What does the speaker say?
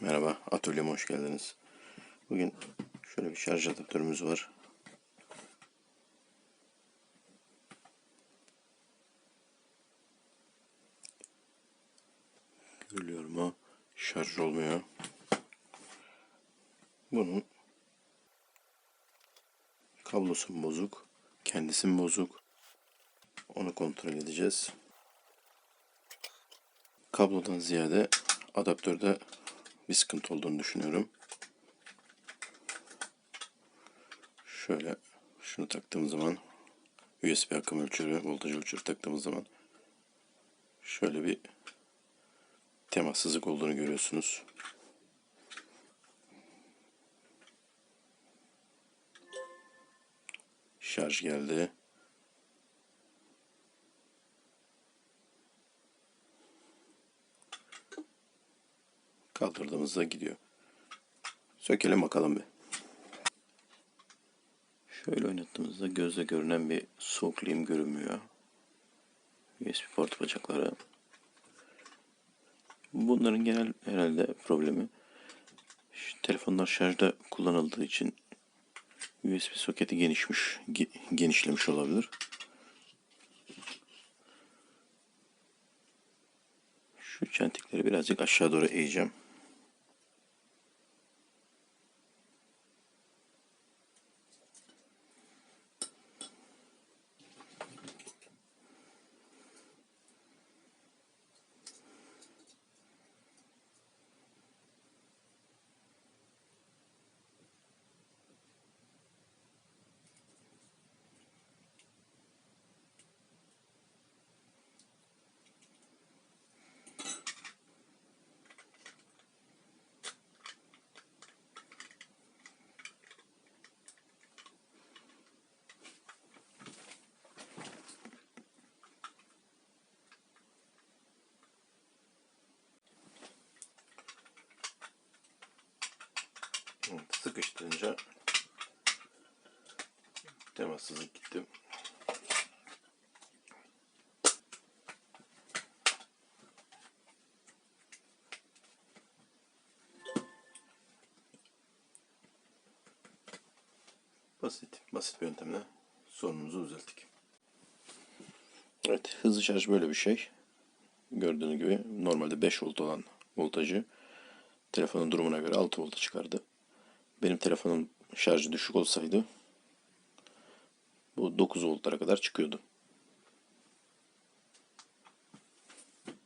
Merhaba, atölyeme hoş geldiniz. Bugün şöyle bir şarj adaptörümüz var. Görülüyor mu? Şarj olmuyor. Bunun kablosu bozuk, kendisi bozuk? Onu kontrol edeceğiz. Kablodan ziyade adaptörde bir sıkıntı olduğunu düşünüyorum. Şöyle şunu taktığım zaman USB akım ölçörü, voltaj ölçörü taktığımız zaman şöyle bir temassızlık olduğunu görüyorsunuz. Şarj geldi. Kaldırdığımızda gidiyor. Sökelim bakalım bir. Şöyle oynattığımızda gözle görünen bir soğukliğim görünmüyor. USB port bacakları. Bunların genel herhalde problemi şu telefonlar şarjda kullanıldığı için USB soketi genişmiş, ge- genişlemiş olabilir. Şu çentikleri birazcık aşağı doğru eğeceğim. Evet, sıkıştırınca temassızlık gitti. Basit, basit bir yöntemle sorunumuzu düzelttik. Evet, hızlı şarj böyle bir şey. Gördüğünüz gibi normalde 5 volt olan voltajı telefonun durumuna göre 6 volta çıkardı. Benim telefonum şarjı düşük olsaydı bu 9 voltlara kadar çıkıyordu.